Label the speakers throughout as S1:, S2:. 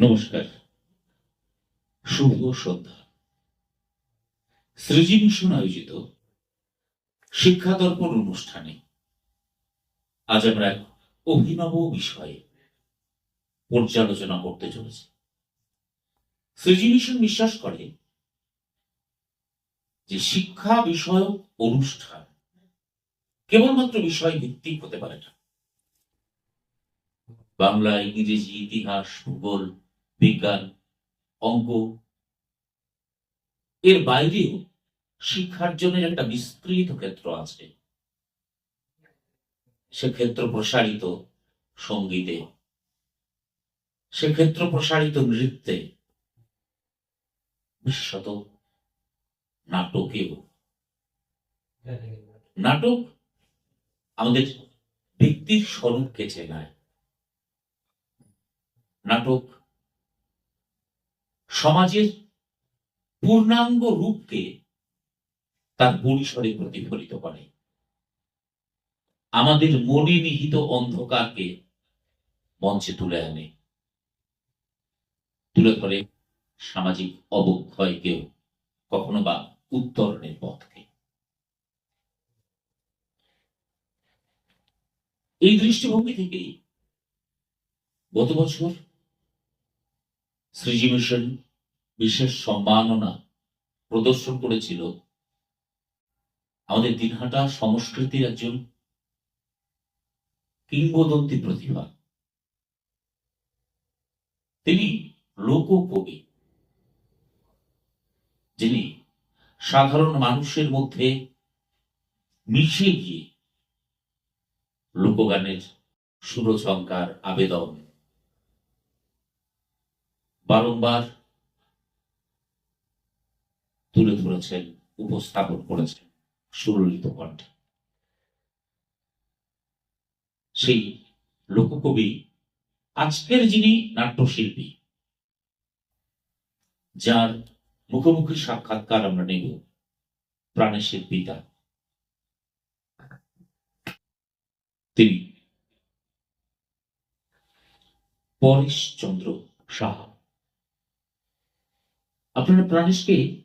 S1: নমস্কার। শুভ সন্ধ্যা। সৃজি মিশন আয়োজিত শিক্ষা দর্পণ অনুষ্ঠানে আজ আমরা এক অভিনব বিষয়ে পর্যালোচনা করতে চলেছি। সৃজি মিশন বিশ্বাস করে যে শিক্ষা বিষয়ক অনুষ্ঠান কেবলমাত্র বিষয় ভিত্তিক হতে পারে না। বাংলা, ইংরেজি, ইতিহাস, ভূগোল বিজ্ঞান, অঙ্ক, এর বাইরেও শিক্ষার জন্য একটা বিস্তৃত ক্ষেত্র আছে, সে ক্ষেত্র প্রসারিত সঙ্গীতে, সে ক্ষেত্র প্রসারিত নৃত্যে, বিশেষত নাটকেও। নাটক আমাদের ব্যক্তির স্বরূপকে চেনায়। নাটক সমাজের পূর্ণাঙ্গ রূপকে তার পরিসরে প্রতিফলিত করে। আমাদের মনে নিহিত অন্ধকারকে মঞ্চে তুলে আনে। তুলে ধরে সামাজিক অবক্ষয়কেও, কখনো বা উত্তরণের পথকে। এই দৃষ্টিভঙ্গি থেকেই গত বছর সৃজি মিশন বিশেষ সম্মাননা প্রদর্শন করেছিল আমাদের দিনহাটা সংস্কৃতির একজন কিংবদন্তি প্রতিভা। তিনি লোককবি, যিনি সাধারণ মানুষের মধ্যে মিশে গিয়ে লোকগানের সুরচঙ্কার আবেদন বারংবার তুলে ধরেছেন, উপস্থাপন করেছেন সুললিত কণ্ঠে। সেই লোককবি আজকের যিনি নাট্যশিল্পী, যার মুখোমুখি সাক্ষাৎকার আমরা নেব প্রাণেশের পিতা তিনি পরেশ চন্দ্র সাহা। আপনারা প্রাণেশকে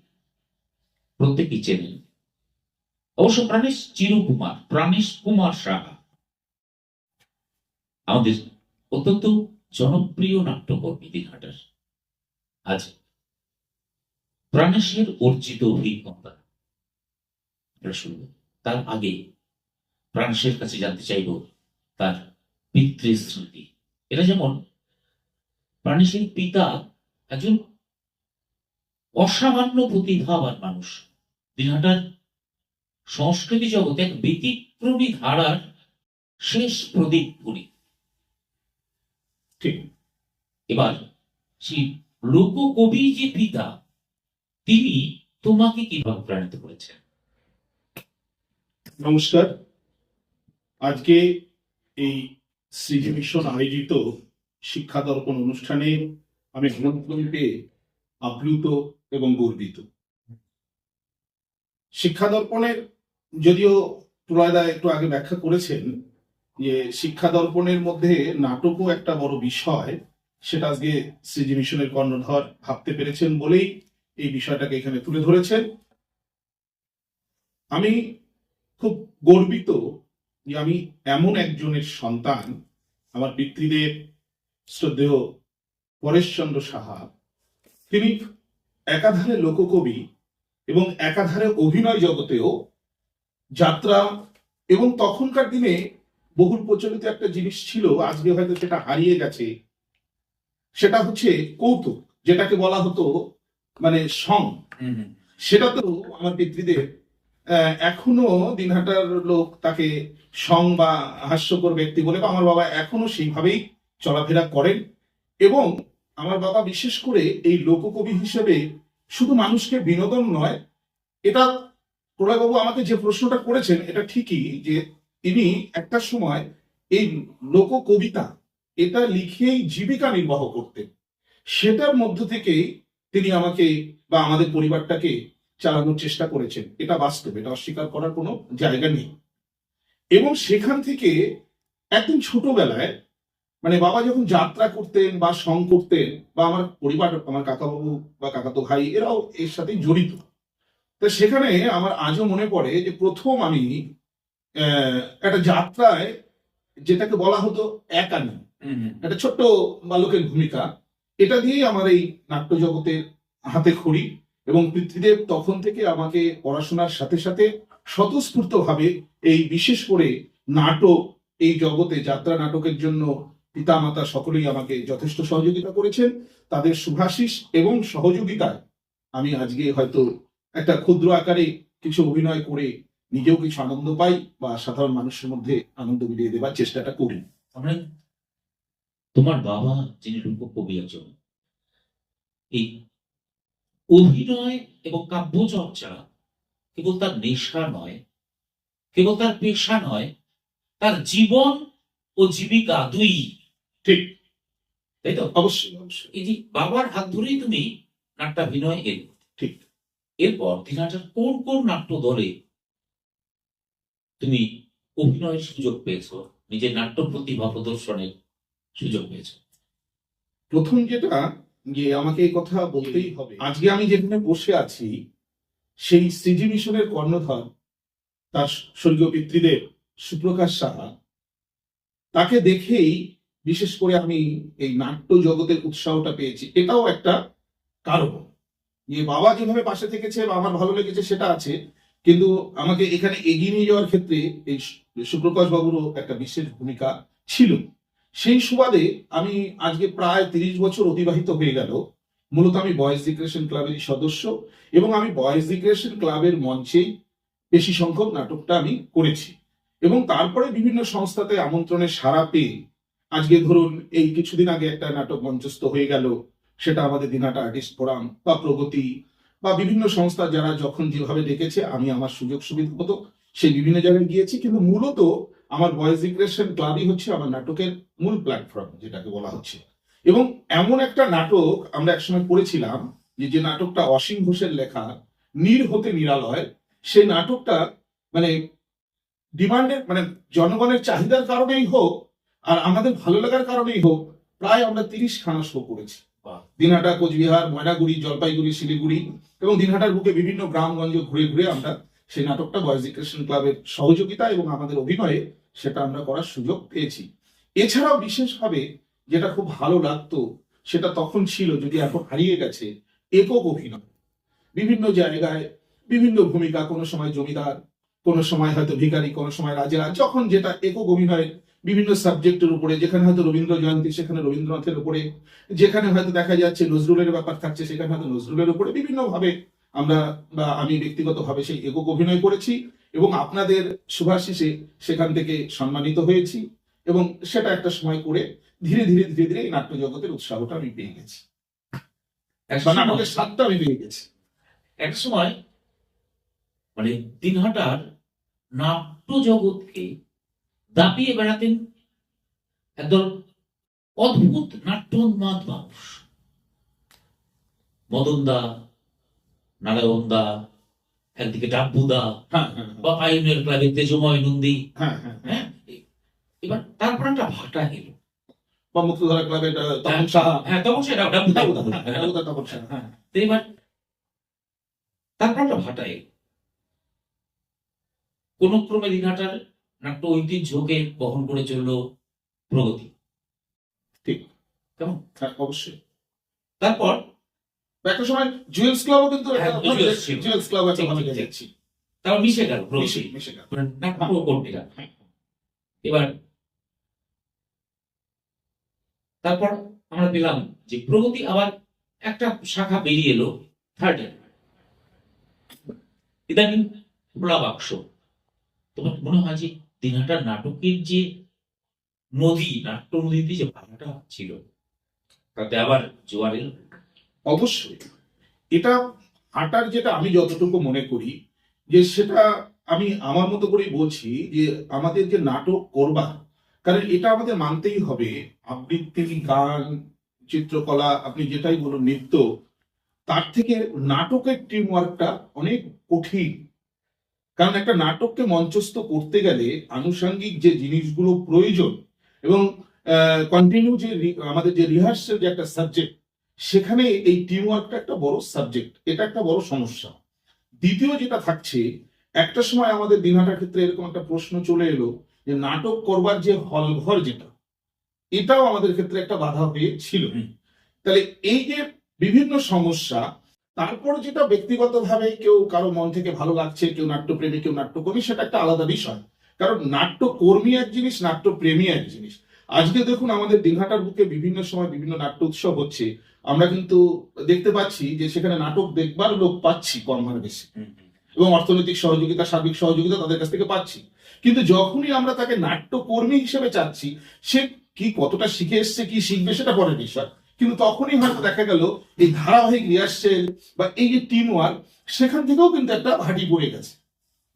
S1: প্রত্যেকেই চেনেন। অবশ্য প্রাণেশ চিরকুমার, প্রাণেশ কুমার সাহা। আমাদের অত্যন্ত জনপ্রিয় নাট্যকর্মী দিনহাটার। আজ প্রাণেশের অর্জিত অভিজ্ঞতা। শুনব। তার আগে প্রাণেশের কাছে জানতে চাইব তার পিতৃস্মৃতি এটা যেমন প্রাণেশের পিতা একজন অসামান্য প্রতিভাবান মানুষ। দিনহাটার সংস্কৃতি জগতে এক ব্যতিক্রমী ধারার শেষ প্রদীপ উনি ঠিক। এবার সেই লোককবি যে পিতা তিনি তোমাকে কীভাবে প্রাণিত করেছেন?
S2: নমস্কার। আজকে এই সৃজি মিশন আয়োজিত শিক্ষা দর্পণ অনুষ্ঠানে আমি আমন্ত্রণ পেয়ে আপ্লুত এবং গর্বিত। শিক্ষা দর্পণের, যদিও প্রয়দা একটু আগে ব্যাখ্যা করেছেন যে শিক্ষা দর্পণের মধ্যে নাটকও একটা বড় বিষয়, সেটা আজকে সৃজি মিশনের কর্ণধর ভাবতে পেরেছেন বলেই এই বিষয়টাকে এখানে তুলে ধরেছেন। আমি খুব গর্বিত যে আমি এমন একজনের সন্তান, আমার পিতৃদেব শ্রদ্ধেয় পরেশচন্দ্র সাহা, তিনি একাধারে লোককবি এবং একাধারে অভিনয় জগতেও যাত্রা এবং তখনকার দিনে বহুল প্রচলিত একটা জিনিস ছিল আজকে হয়তো সেটা হারিয়ে গেছে। সেটা হচ্ছে কৌতুক যেটাকে বলা হতো মানে সং। সেটা তো আমার পিতৃদের এখনও দিনহাটার লোক তাকে সং বা হাস্যকর ব্যক্তি বলে বা আমার বাবা এখনও সেইভাবেই চলাফেরা করেন এবং আমার বাবা বিশেষ করে এই লোককবি হিসেবে শুধু মানুষকে বিনোদন নয়, এটা প্রলয়বাবু আমাকে যে প্রশ্নটা করেছেন, এটা ঠিকই যে তিনি একটা সময় এই লোক কবিতা এটা লিখেই জীবিকা নির্বাহ করতেন। সেটার মধ্য থেকেই তিনি আমাকে বা আমাদের পরিবারটাকে চালানোর চেষ্টা করেছেন। এটা বাস্তব, এটা অস্বীকার করার কোনো জায়গা নেই। এবং সেখান থেকে একদিন ছোটবেলায় মানে বাবা যখন যাত্রা করতেন বা সং করতেন বা আমার পরিবার আমার কাকাবাবু বা কাকাতো ভাই এরাও এর সাথে জড়িত। তো সেখানে আমার আজও মনে পড়ে যে প্রথম আমি একটা যাত্রায় যেটাকে বলা হতো একানি একটা ছোট্ট বালকের ভূমিকা। এটা দিয়েই আমার এই নাট্য জগতের হাতে খড়ি এবং পৃথ্বীদেব তখন থেকে আমাকে পড়াশোনার সাথে সাথে স্বতঃস্ফূর্তভাবে এই বিশেষ করে নাটক এই জগতে যাত্রা নাটকের জন্য পিতামাতা সকলেই আমাকে যথেষ্ট সহযোগিতা করেছেন। তাদের শুভাশিস এবং সহযোগিতায় আমি আজকে হয়তো একটা ক্ষুদ্র আকারে কিছু অভিনয় করে নিজেও কিছু আনন্দ পাই বা সাধারণ মানুষের মধ্যে আনন্দ বিলিয়ে দেবার চেষ্টাটা করি।
S1: তোমার বাবা যিনি রূপকবি একজন, এই অভিনয় এবং কাব্য চর্চা কেবল তার নেশা নয়, কেবল তার পেশা নয়, তার জীবন ও জীবিকা দুই
S2: ঠিক।
S1: তাই তো?
S2: অবশ্যই অবশ্যই।
S1: এই যে বাবার হাত ধরেই তুমি নাট্যাভিনয় এলে।
S2: ঠিক।
S1: এরপর দিনাটার কোন কোন নাট্য দলে তুমি অভিনয়ের সুযোগ পেয়েছ? নিজের নাট্য প্রতিভা প্রদর্শনের সুযোগ পেয়েছ।
S2: প্রথম যেটা যে আমাকে এই কথা বলতেই হবে আজকে আমি যেখানে বসে আছি সেই সিজি মিশনের কর্ণধার তার স্বর্গীয় পিতৃদেব সুপ্রকাশ সাহা তাকে দেখেই বিশেষ করে আমি এই নাট্য জগতের উৎসাহটা পেয়েছি। এটাও একটা কারণ। যে বাবা যেভাবে পাশে থেকেছে বা আমার ভালো লেগেছে সেটা আছে, কিন্তু আমাকে এখানে এগিয়ে নিয়ে যাওয়ার ক্ষেত্রে এই সুপ্রকাশ বাবুরও একটা বিশেষ ভূমিকা ছিল। সেই সুবাদে আমি আজকে প্রায় তিরিশ বছর অতিবাহিত হয়ে গেল। মূলত আমি বয়েজ রিক্রিয়েশন ক্লাবেরই সদস্য এবং আমি বয়েজ রিক্রিয়েশন ক্লাবের মঞ্চেই বেশি সংখ্যক নাটকটা আমি করেছি। এবং তারপরে বিভিন্ন সংস্থাতে আমন্ত্রণে সাড়া পেয়ে আজকে ধরুন এই কিছুদিন আগে একটা নাটক মঞ্চস্থ হয়ে গেল, সেটা আমাদের দিনাটা আর্টিস্ট ফোরাম বা প্রগতি বা বিভিন্ন সংস্থা যারা যখন যেভাবে ডেকেছে, আমি আমার সুযোগ সুবিধা মতো সেই বিভিন্ন জায়গায় গিয়েছি। কিন্তু মূলত আমার ভয়েস রিক্রিয়েশন ক্লাবই হচ্ছে আমার নাটকের মূল প্ল্যাটফর্ম যেটাকে বলা হচ্ছে। এবং এমন একটা নাটক আমরা একসময় পড়েছিলাম যে যে নাটকটা অসীম ঘোষের লেখা, নীর হতে নিরালয়, সেই নাটকটা মানে ডিমান্ডের মানে জনগণের চাহিদার কারণেই হোক আর আমাদের ভালো লাগার কারণেই হোক প্রায় আমরা তিরিশ খানা শো করেছি। দিনহাটা কোচবিহার ময়নাগুড়ি জলপাইগুড়ি শিলিগুড়ি এবং দিনহাটার বুকে বিভিন্ন গ্রামগঞ্জে ঘুরে ঘুরে আমরা সেই নাটকটা বয়েজ এডুকেশন ক্লাবের সহযোগিতা এবং আমাদের অভিনয়ে সেটা আমরা করার সুযোগ পেয়েছি। এছাড়াও বিশেষভাবে যেটা খুব ভালো লাগতো সেটা তখন ছিল যদি এখন হারিয়ে গেছে একক অভিনয়। বিভিন্ন জায়গায় বিভিন্ন ভূমিকা কোনো সময় জমিদার কোনো সময় হয়তো ভিখারি কোনো সময় রাজা যখন যেটা একক অভিনয় বিভিন্ন সাবজেক্টের উপরে যেখানে হয়তো রবীন্দ্র জয়ন্তী সেখানে রবীন্দ্রনাথের উপরে যেখানে হয়তো দেখা যাচ্ছে নজরুলের ব্যাপার থাকছে সেখানে হয়তো নজরুলের উপরে বিভিন্ন ভাবে আমরা বা আমি ব্যক্তিগতভাবে সেই একক অভিনয় করেছি এবং আপনাদের শুভাশিসে সেখান থেকে সম্মানিত হয়েছি এবং সেটা একটা সময় করে ধীরে ধীরে ধীরে ধীরে এই নাট্য জগতের উৎসাহটা আমি পেয়ে গেছি। নাটকের স্বাদটা আমি পেয়ে গেছি।
S1: এক সময় মানে দিনহাটার নাট্য জগৎকে দাপিয়ে বেড়াতেন একদল অদ্ভুত নাট্যোন্মাদ মানুষ। মদনদা নারায়ণদা একদিকে ডাব্বুদা
S2: হ্যাঁ হ্যাঁ
S1: বা পাইনের ক্লাবের তেজময় নন্দী।
S2: হ্যাঁ হ্যাঁ হ্যাঁ।
S1: হ্যাঁ এবার তারপর একটা ভাটা এলো।
S2: বা মুক্তধারা ক্লাবের আহ, তপন সাহা।
S1: হ্যাঁ ডাব্বুদা
S2: হ্যাঁ, তপন সাহা। হ্যাঁ
S1: এবার তারপর একটা ভাটা এলো। কোন ক্রমে দিনহাটার নাট্য ঐতিহ্যকে বহন করে চলল প্রগতি।
S2: ঠিক।
S1: কেমন?
S2: হ্যাঁ অবশ্যই।
S1: তারপর
S2: একটা সময় জুয়েলস ক্লাবও কিন্তু
S1: হ্যাঁ, জুয়েলস।
S2: জুয়েলস ক্লাব একটা ভালো ছিল।
S1: তারপর মিশে গেল প্রগতি।
S2: মিশে- মিশে গেল।
S1: নাট্য কর্মীরা এবার তারপর আমরা পেলাম যে প্রগতি আবার একটা শাখা বেরিয়ে এলো থার্ড ইদানিং বাক্স। তোমার মনে হয় যে দিনহাটার নাটকের যে নদী নাট্য নদীতে যে ভাবনাটা ছিল তাতে আবার জোয়ার এলো?
S2: অবশ্যই। এটা হাঁটার যেটা আমি যতটুকু মনে করি, যে সেটা আমি আমার মতো করেই বলছি যে আমাদের যে নাটক করবা কারণ এটা আমাদের মানতেই হবে। আবৃত্তি গান, চিত্রকলা, আপনি যেটাই বলুন, নৃত্য, তার থেকে নাটকের টিম ওয়ার্কটা অনেক কঠিন। কারণ একটা নাটককে মঞ্চস্থ করতে গেলে আনুষঙ্গিক যে জিনিসগুলো প্রয়োজন এবং কন্টিনিউ যে আমাদের যে রিহার্সাল যে একটা সাবজেক্ট সেখানে এই টিম ওয়ার্কটা একটা বড় সাবজেক্ট এটা একটা বড় সমস্যা। দ্বিতীয় যেটা থাকছে, একটা সময় আমাদের দিনহাটার ক্ষেত্রে এরকম একটা প্রশ্ন চলে এলো যে নাটক করবার যে হল ঘর যেটা, এটাও আমাদের ক্ষেত্রে একটা বাধা হয়ে ছিল। তাহলে এই যে বিভিন্ন সমস্যা তারপর যেটা ব্যক্তিগতভাবে কেউ কারও মন থেকে ভালো লাগছে কেউ নাট্যপ্রেমী কেউ নাট্যকর্মী সেটা একটা আলাদা বিষয়। কারণ নাট্যকর্মী এক জিনিস নাট্যপ্রেমী এক জিনিস। আজকে দেখুন আমাদের দিনহাটার বুকে বিভিন্ন সময় বিভিন্ন নাট্য উৎসব হচ্ছে। আমরা কিন্তু দেখতে পাচ্ছি যে সেখানে নাটক দেখবার লোক পাচ্ছি কর্মার বেশি। এবং অর্থনৈতিক সহযোগিতা সার্বিক সহযোগিতা তাদের কাছ থেকে পাচ্ছি। কিন্তু যখনই আমরা তাকে নাট্যকর্মী হিসেবে চাচ্ছি সে কি কতটা শিখে এসছে কি শিখবে সেটা পরের বিষয়। কিন্তু তখনই হয়তো দেখা গেল এই ধারাবাহিক রিহার্সেল বা এই যে টিম ওয়ার্ক সেখান থেকেও কিন্তু একটা ভাটি পড়ে গেছে।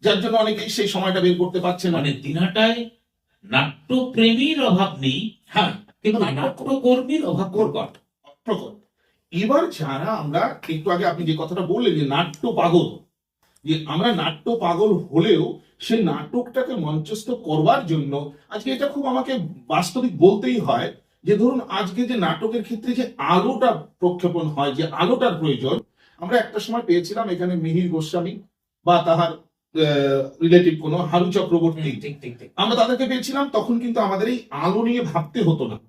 S2: যার জন্য অনেকেই সেই সময়টা বের করতে পারছে না।
S1: মানে দিনহাটায় নাট্যপ্রেমীর অভাব নেই
S2: হ্যাঁ
S1: কিন্তু নাট্যকর্মীর অভাব প্রকট।
S2: প্রকট। এবার যারা আমরা একটু আগে আপনি যে কথাটা বললেন যে নাট্য পাগল যে আমরা নাট্য পাগল হলেও সেই নাটকটাকে মঞ্চস্থ করবার জন্য আজকে এটা খুব আমাকে বাস্তবিক বলতেই হয় যে ধরুন আজকে যে নাটকের ক্ষেত্রে যে আলোটা প্রক্ষেপণ হয় যে আলোটার প্রয়োজন আমরা একটা সময় পেয়েছিলাম এখানে মিহির গোস্বামী বা তাহার রিলেটিভ কোনো হারু চক্রবর্তী। আমরা তাদেরকে পেয়েছিলাম তখন কিন্তু আমাদের এই আলো নিয়ে ভাবতে হতো না।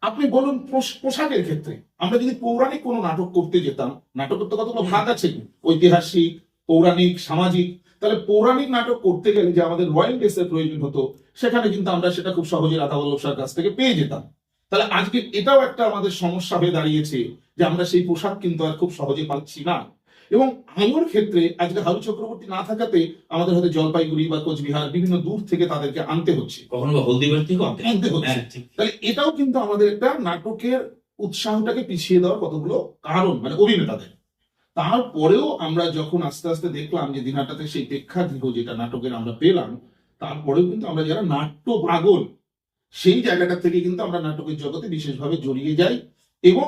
S2: আপনি বলুন পোশ- পোশাকের ক্ষেত্রে আমরা যদি পৌরাণিক কোনো নাটক করতে যেতাম নাটকের তো কতগুলো ভাগ আছে ঐতিহাসিক পৌরাণিক সামাজিক তাহলে পৌরাণিক নাটক করতে গেলে যে আমাদের রয়্যাল ড্রেসের প্রয়োজন হতো সেখানে কিন্তু আমরা সেটা খুব সহজে রাধা বল্লভ সার কাছ থেকে পেয়ে যেতাম। তাহলে আজকে এটাও একটা আমাদের সমস্যা হয়ে দাঁড়িয়েছে যে আমরা সেই পোশাক কিন্তু আর খুব সহজে পাচ্ছি না। এবং আলোর ক্ষেত্রে আজকে হারু চক্রবর্তী না থাকাতে আমাদের হয়তো জলপাইগুড়ি বা কোচবিহার বিভিন্ন দূর থেকে তাদেরকে আনতে হচ্ছে।
S1: কখনো বা হলদিবার থেকেও আনতে
S2: আনতে হচ্ছে।
S1: হ্যাঁ
S2: তাহলে এটাও কিন্তু আমাদের একটা নাটকের উৎসাহটাকে পিছিয়ে দেওয়ার কতগুলো কারণ মানে অভিনেতাদের। তারপরেও আমরা যখন আস্তে আস্তে দেখলাম যে দিনাটাতে সেই প্রেক্ষাগৃহ যেটা নাটকের আমরা পেলাম তারপরেও কিন্তু আমরা যারা নাট্য পাগল সেই জায়গাটা থেকে কিন্তু আমরা নাটকের জগতে বিশেষভাবে জড়িয়ে যাই এবং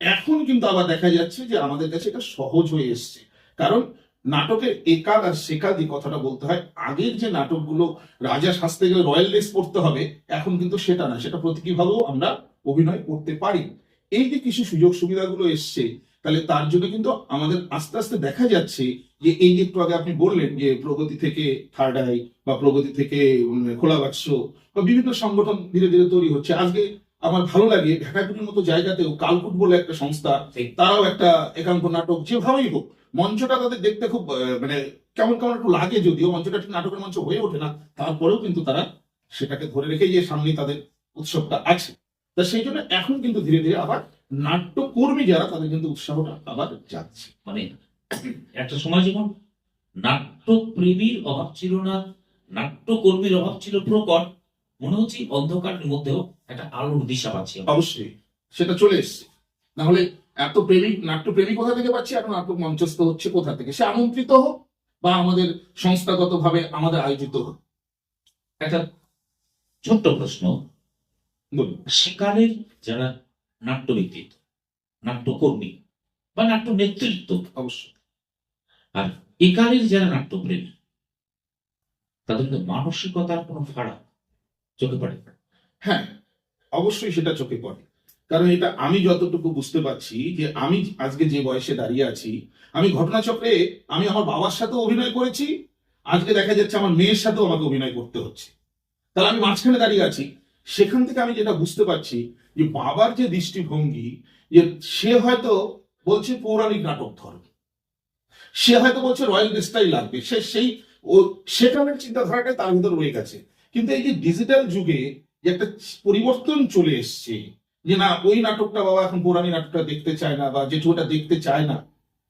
S2: এখন কিন্তু আবার দেখা যাচ্ছে যে আমাদের কাছে এটা সহজ হয়ে এসছে। কারণ নাটকের একাল আর সেকাল কথাটা বলতে হয়, আগের যে নাটকগুলো রাজা সাজতে গেলে রয়্যাল ড্রেস পড়তে হবে, এখন কিন্তু সেটা না। সেটা প্রতীকীভাবেও আমরা অভিনয় করতে পারি। এই যে কিছু সুযোগ সুবিধাগুলো এসছে তাহলে তার জন্য কিন্তু আমাদের আস্তে আস্তে দেখা যাচ্ছে যে এই যে একটু আগে আপনি বললেন যে প্রগতি থেকে থার্ড আই বা প্রগতি থেকে খোলা বাক্স বা বিভিন্ন সংগঠন ধীরে ধীরে তৈরি হচ্ছে। আজকে আমার ভালো লাগে ঢাকাগুলির মতো জায়গাতেও কালকুট বলে একটা সংস্থা তারাও একটা একাঙ্ক নাটক যেভাবেই হোক মঞ্চটা তাদের দেখতে খুব মানে কেমন কেমন একটু লাগে যদিও মঞ্চটা ঠিক নাটকের মঞ্চ হয়ে ওঠে না তারপরেও কিন্তু তারা সেটাকে ধরে রেখে যে সামনে তাদের উৎসবটা আছে। তা সেই জন্য এখন কিন্তু ধীরে ধীরে আবার নাট্যকর্মী যারা তাদের কিন্তু উৎসাহটা আবার যাচ্ছে।
S1: মানে একটা সময় যেমন নাট্যপ্রেমীর অভাব ছিল না নাট্যকর্মীর অভাব ছিল প্রকট মনে হচ্ছে অন্ধকারের মধ্যেও একটা আলোর দিশা পাচ্ছি
S2: অবশ্যই সেটা চলে এসছে। না হলে এত প্রেমিক নাট্যপ্রেমী কোথা থেকে পাচ্ছি? এখন নাটক মঞ্চস্থ হচ্ছে কোথা থেকে? সে আমন্ত্রিত হোক বা আমাদের সংস্থাগত ভাবে আমাদের আয়োজিত হোক।
S1: একটা ছোট্ট প্রশ্ন।
S2: বলুন।
S1: সেকালের যারা নাট্য ব্যক্তিত্ব নাট্যকর্মী বা নাট্য নেতৃত্ব
S2: অবশ্যই।
S1: আর একালের যারা নাট্যপ্রেমী তাদের মানসিকতার কোনো ফাড়া চোখে পড়ে?
S2: হ্যাঁ অবশ্যই সেটা চোখে পড়ে। কারণ এটা আমি যতটুকু বুঝতে পারছি যে আমি আজকে যে বয়সে দাঁড়িয়ে আছি আমি ঘটনাচক্রে আমি আমার বাবার সাথেও অভিনয় করেছি আজকে দেখা যাচ্ছে আমার মেয়ের সাথেও আমাকে অভিনয় করতে হচ্ছে। তাহলে আমি মাঝখানে দাঁড়িয়ে আছি। সেখান থেকে আমি যেটা বুঝতে পারছি যে বাবার যে দৃষ্টিভঙ্গি, যে সে হয়তো বলছে পৌরাণিক নাটক ধরো। সে হয়তো বলছে রয়্যাল ড্রেসটাই লাগবে সে সেই ও সেখানের চিন্তাধারাটাই তার ভিতর রয়ে গেছে। কিন্তু এই যে ডিজিটাল যুগে যে একটা পরিবর্তন চলে এসছে, যে না, ওই নাটকটা বাবা এখন পৌরাণিক নাটকটা দেখতে চায় না বা জেঠুটা দেখতে চায় না।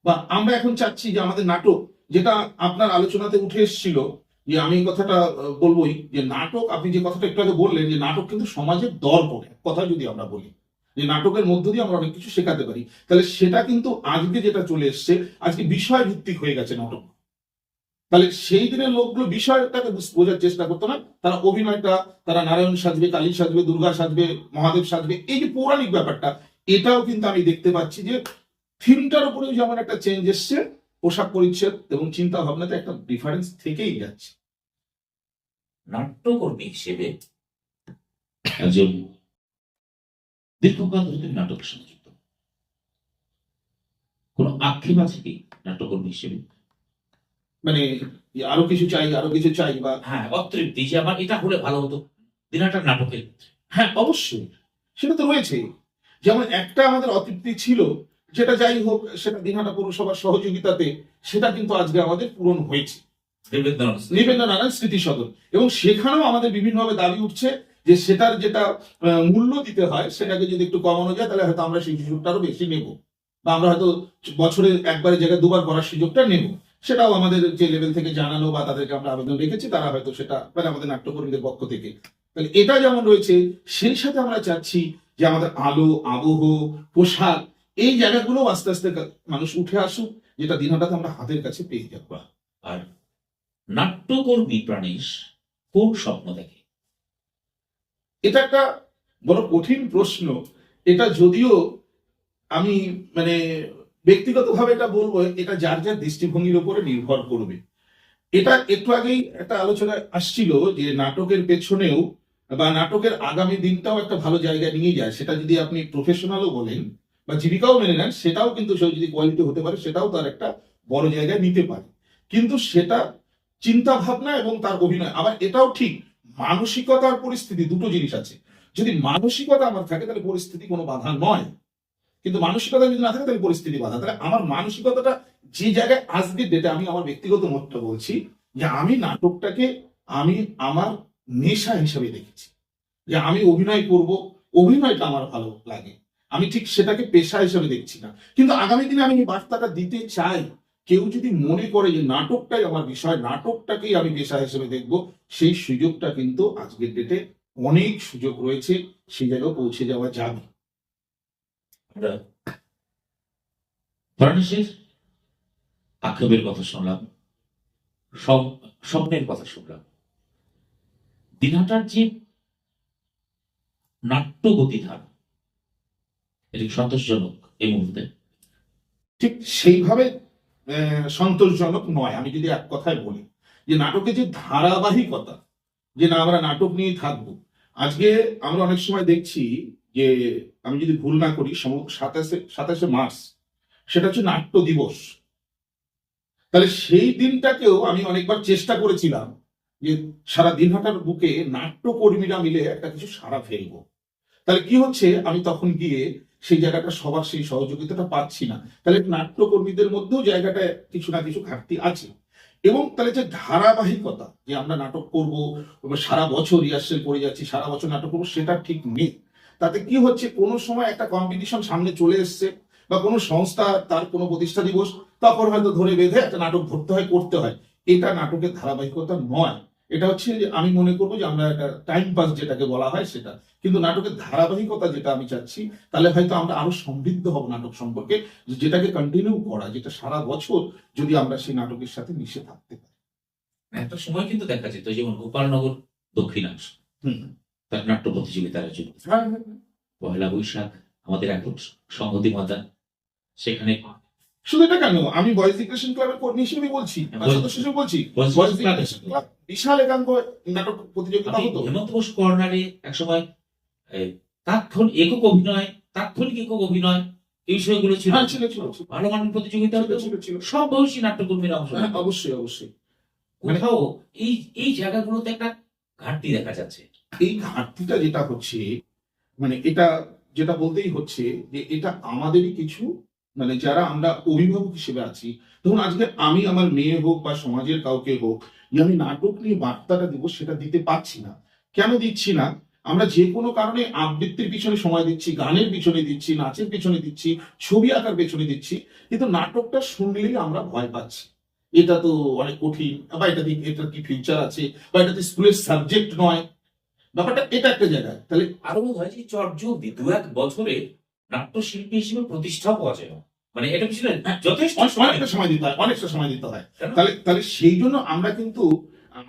S2: বা আমরা এখন চাচ্ছি যে আমাদের নাটক যেটা আপনার আলোচনাতে উঠে এসেছিল যে আমি কথাটা বলবোই যে নাটক, আপনি যে কথাটা একটু আগে বললেন যে নাটক কিন্তু সমাজের দর্পণে কথা যদি আমরা বলি, যে নাটকের মধ্য দিয়ে আমরা অনেক কিছু শেখাতে পারি, তাহলে সেটা কিন্তু আজকে যেটা চলে এসছে, আজকে বিষয় ভিত্তিক হয়ে গেছে নাটক। তাহলে সেই দিনের লোকগুলো বিষয়টাকে বোঝার চেষ্টা করতো না, তারা অভিনয়টা, তারা নারায়ণ সাজবে, কালী সাজবে, দুর্গা সাজবে, মহাদেব সাজবে, এই যে পৌরাণিক ব্যাপারটা, এটাও কিন্তু আমি দেখতে পাচ্ছি যে থিমটার উপরেও যেমন একটা চেঞ্জ এসছে, পোশাক পরিচ্ছেদ এবং চিন্তা ভাবনাতে একটা ডিফারেন্স থেকেই যাচ্ছে।
S1: নাট্যকর্মী হিসেবে একজন দীর্ঘকাল ধরে তুমি নাটকের সঙ্গে যুক্ত। কোনো আক্ষেপ আছে কি নাট্যকর্মী হিসেবে?
S2: মানে আরও কিছু চাই আরও কিছু চাই বা
S1: হ্যাঁ অতৃপ্তি যে আমার এটা হলে ভালো হতো। দিনাটার নাটকের
S2: হ্যাঁ অবশ্যই। সেটা তো রয়েছে। যেমন একটা আমাদের অতৃপ্তি ছিল যেটা যাই হোক সেটা দিনহাটা পৌরসভার সহযোগিতাতে সেটা কিন্তু আজকে আমাদের পূরণ হয়েছে।
S1: দেবেন্দ্রনাথ
S2: নিবেন্দ্র নারায়ণ স্মৃতি সদন এবং সেখানেও আমাদের বিভিন্নভাবে দাবি উঠছে যে সেটার যেটা মূল্য দিতে হয় সেটাকে যদি একটু কমানো যায় তাহলে হয়তো আমরা সেই সুযোগটা আরও বেশি নেব। বা আমরা হয়তো বছরে একবারের জায়গায় দুবার করার সুযোগটা নেব। সেটাও আমাদের যে লেভেল থেকে জানানো বা তাদেরকে আমরা আবেদন রেখেছি তারা হয়তো সেটা মানে আমাদের নাট্যকর্মীদের পক্ষ থেকে। তাহলে এটা যেমন রয়েছে সেই সাথে আমরা চাচ্ছি যে আমাদের আলো আবহ পোশাক এই জায়গাগুলো আস্তে আস্তে মানুষ উঠে আসুক যেটা দিনহাটাতে আমরা হাতের কাছে পেয়ে যাব।
S1: আর নাট্যকর্মী প্রাণীশ কোন স্বপ্ন দেখে?
S2: এটা একটা বড় কঠিন প্রশ্ন। এটা যদিও আমি মানে ব্যক্তিগতভাবে এটা বলব, এটা যার যার দৃষ্টিভঙ্গির উপরে নির্ভর করবে। এটা একটু আগেই একটা আলোচনায় আসছিল যে নাটকের পেছনেও বা নাটকের আগামী দিনটাও একটা ভালো জায়গায় নিয়ে যায়। সেটা যদি আপনি প্রফেশনালও বলেন বা জীবিকাও মেনে নেন, সেটাও কিন্তু সে যদি কোয়ালিটি হতে পারে, সেটাও তার একটা বড় জায়গায় নিতে পারে। কিন্তু সেটা চিন্তা ভাবনা এবং তার অভিনয়। আবার এটাও ঠিক, মানসিকতার পরিস্থিতি দুটো জিনিস আছে। যদি মানসিকতা আমার থাকে, তাহলে পরিস্থিতি কোনো বাধা নয়। কিন্তু মানসিকতা যদি না থাকে, তাহলে পরিস্থিতি বাধা। তাহলে আমার মানসিকতাটা যে জায়গায় আজকের ডেটে আমি আমার ব্যক্তিগত মতটা বলছি যে আমি নাটকটাকে আমি আমার নেশা হিসেবে দেখেছি। যে আমি অভিনয় করব, অভিনয়টা আমার ভালো লাগে। আমি ঠিক সেটাকে পেশা হিসেবে দেখছি না। কিন্তু আগামী দিনে আমি এই বার্তাটা দিতে চাই কেউ যদি মনে করে যে নাটকটাই আমার বিষয় নাটকটাকেই আমি পেশা হিসেবে দেখব সেই সুযোগটা কিন্তু আজকের ডেটে অনেক সুযোগ রয়েছে সে জায়গায় পৌঁছে যাওয়া যাবে।
S1: আক্ষেপের কথা শুনলাম সব- স্বপ্নের কথা শুনলাম। দিনহাটার যে নাট্য গতিধারা এটি সন্তোষজনক এই মুহূর্তে?
S2: ঠিক সেইভাবে সন্তোষজনক নয়। আমি যদি এক কথায় বলি যে নাটকের যে ধারাবাহিকতা, যে না আমরা নাটক নিয়ে থাকব, আজকে আমরা অনেক সময় দেখছি যে, আমি যদি ভুল না করি সাতাশে সাতাশে মার্চ, সেটা হচ্ছে নাট্য দিবস। তাহলে সেই দিনটাকেও আমি অনেকবার চেষ্টা করেছিলাম যে সারা দিনহাটার বুকে নাট্যকর্মীরা মিলে একটা কিছু সারা ফেলব। তাহলে কি হচ্ছে? আমি তখন গিয়ে সেই জায়গাটা সবার সেই সহযোগিতাটা পাচ্ছি না। তাহলে নাট্যকর্মীদের মধ্যেও জায়গাটা কিছু না কিছু ঘাটতি আছে। এবং তাহলে যে ধারাবাহিকতা, যে আমরা নাটক করব সারা বছর রিহার্সেল করে যাচ্ছি, সারা বছর নাটক করব, সেটা ঠিক নেই। তাতে কি হচ্ছে, কোনো সময় একটা কম্পিটিশন সামনে চলে এসছে বা কোনো সংস্থা, তার কোনো প্রতিষ্ঠা দিবস, তখন হয়তো ধরে বেঁধে একটা নাটক ধরতে হয়, করতে হয়। এটা নাটকের ধারাবাহিকতা নয়। এটা হচ্ছে যে আমি মনে করব যে আমরা একটা টাইম পাস যেটাকে বলা হয় সেটা কিন্তু নাটকের ধারাবাহিকতা যেটা আমি চাচ্ছি তাহলে হয়তো আমরা আরও সমৃদ্ধ হব নাটক সম্পর্কে যেটাকে কন্টিনিউ করা যেটা সারা বছর যদি আমরা সেই নাটকের সাথে মিশে থাকতে পারি
S1: একটা সময় কিন্তু দেখা যেত যেমন গোপালনগর দক্ষিণাংশ
S2: হুম।
S1: তার নাট্য প্রতিযোগিতার আয়োজন।
S2: হ্যাঁ, হ্যাঁ, হ্যাঁ।
S1: পয়লা বৈশাখ আমাদের এখন সংহতি মাতা সেখানে
S2: শুধু এটা কেন? আমি বয়েজ ডিক্রেশন ক্লাবের কর্মী হিসেবে বলছি সদস্য হিসেবে বলছি। বিশাল একাঙ্ক নাটক প্রতিযোগিতা হতো।
S1: হেমন্ত বোস কর্নারে একসময় এই, তাৎক্ষণিক একক অভিনয় তাৎক্ষণিক একক অভিনয় এই বিষয়গুলো ছিল।
S2: হ্যাঁ ছিল ছিল।
S1: ভালো মানের প্রতিযোগিতা। সব বয়সী নাট্যকর্মীরা অংশ
S2: হ্যাঁ। অবশ্যই অবশ্যই।
S1: কোথাও এই এই জায়গাগুলোতে একটা ঘাটতি দেখা যাচ্ছে।
S2: এই ঘাটতিটা যেটা হচ্ছে মানে এটা যেটা বলতেই হচ্ছে যে এটা আমাদেরই কিছু মানে যারা আমরা অভিভাবক হিসেবে আছি, ধরুন আজকে আমি আমার মেয়ে হোক বা সমাজের কাউকে হোক, যে আমি নাটক নিয়ে বার্তাটা দিব সেটা দিতে পারছি না। কেন দিচ্ছি না? আমরা যে কোনো কারণে আবৃত্তির পিছনে সময় দিচ্ছি, গানের পিছনে দিচ্ছি, নাচের পিছনে দিচ্ছি, ছবি আঁকার পেছনে দিচ্ছি, কিন্তু নাটকটা শুনলেই আমরা ভয় পাচ্ছি। এটা তো অনেক কঠিন, বা এটা দিয়ে এটা কি ফিউচার আছে, বা এটা তো স্কুলের সাবজেক্ট নয়। ব্যাপারটা এটা একটা জায়গায়। তাহলে
S1: আরও হয় যে চটজলদি দু এক বছরে নাট্যশিল্পী হিসেবে প্রতিষ্ঠা পাওয়া যায় না। মানে এটা পিছনে যথেষ্ট সময়
S2: অনেকটা সময় দিতে হয়। অনেকটা সময় দিতে হয়। তাহলে তাহলে সেই জন্য আমরা কিন্তু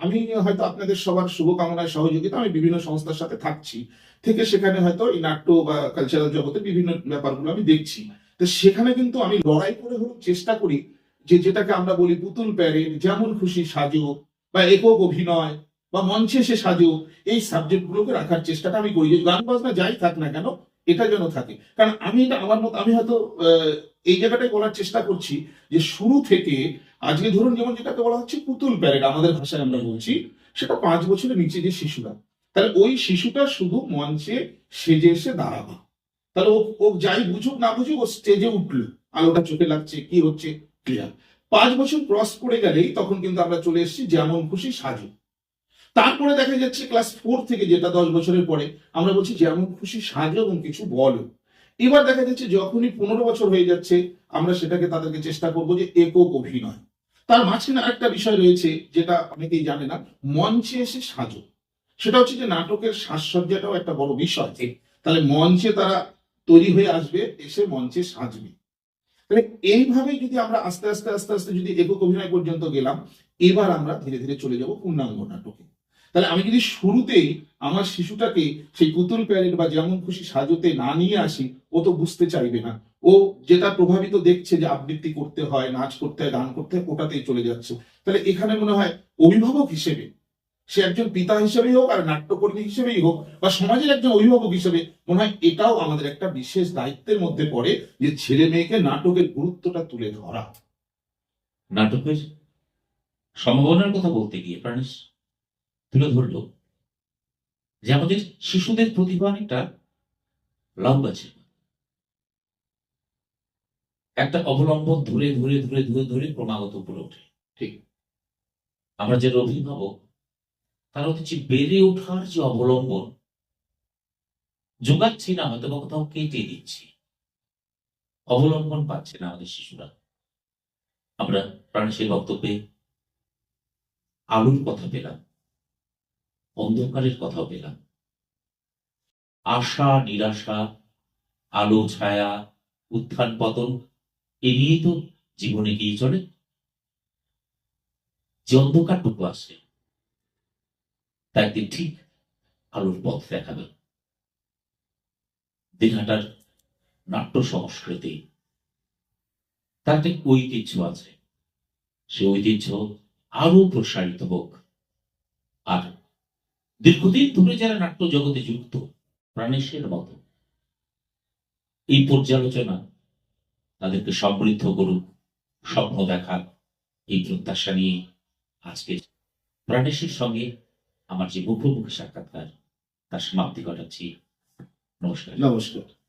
S2: আমি হয়তো আপনাদের সবার শুভকামনায় সহযোগিতা আমি বিভিন্ন সংস্থার সাথে থাকছি। থেকে সেখানে হয়তো এই নাট্য বা কালচারাল জগতে বিভিন্ন ব্যাপারগুলো আমি দেখছি। তো সেখানে কিন্তু আমি লড়াই করে হলেও চেষ্টা করি যে যেটাকে আমরা বলি পুতুল প্যারেড যেমন খুশি সাজো বা একক অভিনয় বা মঞ্চে সে সাজো এই সাবজেক্ট গুলোকে রাখার চেষ্টাটা আমি করি। গান বাজনা যাই থাক না কেন এটা যেন থাকে। কারণ আমি এটা আমার মত আমি হয়তো এই জায়গাটাই বলার চেষ্টা করছি যে শুরু থেকে, আজকে ধরুন যেমন যেটাকে বলা হচ্ছে পুতুল প্যারেড আমাদের ভাষায় আমরা বলছি, সেটা পাঁচ বছরের নিচে যে শিশুরা, তাহলে ওই শিশুটা শুধু মঞ্চে সেজে এসে দাঁড়াবে। তাহলে ও ও যাই বুঝুক না বুঝুক, ও স্টেজে উঠল। আলোটা চোখে লাগছে, কি হচ্ছে? ক্লিয়ার পাঁচ বছর ক্রস করে গেলেই তখন কিন্তু আমরা চলে এসেছি যেমন খুশি সাজু। তারপরে দেখা যাচ্ছে ক্লাস ফোর থেকে যেটা দশ বছরের পরে, আমরা বলছি যেমন খুশি সাজো এবং কিছু বলো। এবার দেখা যাচ্ছে যখনই পনেরো বছর হয়ে যাচ্ছে, আমরা সেটাকে তাদেরকে চেষ্টা করব যে একক অভিনয়। তার মাঝখানে আরেকটা বিষয় রয়েছে, যেটা অনেকেই জানে না, মঞ্চে এসে সাজো। সেটা হচ্ছে যে নাটকের সাজসজ্জাটাও একটা বড় বিষয়। তাহলে মঞ্চে তারা তৈরি হয়ে আসবে, এসে মঞ্চে সাজবে। তাহলে এইভাবে যদি আমরা আস্তে আস্তে আস্তে আস্তে যদি একক অভিনয় পর্যন্ত গেলাম, এবার আমরা ধীরে ধীরে চলে যাব পূর্ণাঙ্গ নাটকে। তাহলে আমি যদি শুরুতেই আমার শিশুটাকে সেই পুতুল প্যারেড বা যেমন খুশি সাজতে না নিয়ে আসি, ও তো বুঝতে চাইবে না। ও যেটা প্রভাবিত দেখছে যে আবৃত্তি করতে হয়, নাচ করতে হয়, গান করতে হয়, ওটাতেই চলে যাচ্ছে। তাহলে এখানে মনে হয় অভিভাবক হিসেবে, সে একজন পিতা হিসেবেই হোক আর নাট্যকর্মী হিসেবেই হোক বা সমাজের একজন অভিভাবক হিসেবে, মনে হয় এটাও আমাদের একটা বিশেষ দায়িত্বের মধ্যে পড়ে যে ছেলে মেয়েকে নাটকের গুরুত্বটা তুলে ধরা।
S1: নাটকের সম্ভাবনার কথা বলতে গিয়ে, প্রাণেশ তুলে ধরল যে আমাদের শিশুদের প্রতিভা অনেকটা লম্বা ছিল একটা অবলম্বন ধরে ধরে ধরে ধরে ধরে ক্রমাগত উপরে ওঠে।
S2: ঠিক।
S1: আমরা যে অভিভাবক, তারা হচ্ছে বেড়ে ওঠার যে অবলম্বন যোগাচ্ছি না হয়তো বা কোথাও কেটে দিচ্ছি। অবলম্বন পাচ্ছে না আমাদের শিশুরা। আমরা প্রাণেশের বক্তব্যে আলোর কথা পেলাম। অন্ধকারের কথা পেলাম। আশা, নিরাশা, আলো, ছায়া, উত্থান, পতন, এ নিয়ে তো জীবনে গিয়ে চলে? যে অন্ধকারটুকু আসে তা একদিন ঠিক আলোর পথ দেখাবে। দিনহাটার নাট্য সংস্কৃতি, তার একটা ঐতিহ্য আছে। সে ঐতিহ্য আরও প্রসারিত হোক। আর দীর্ঘদিন ধরে যারা নাট্য জগতে যুক্ত প্রাণেশের মতো, এই পর্যালোচনা তাদেরকে সমৃদ্ধ করুক, স্বপ্ন দেখাক, এই প্রত্যাশা নিয়ে আজকে প্রাণেশের সঙ্গে আমার যে মুখোমুখি সাক্ষাৎকার, তার সমাপ্তি ঘটাচ্ছি। নমস্কার।
S2: নমস্কার।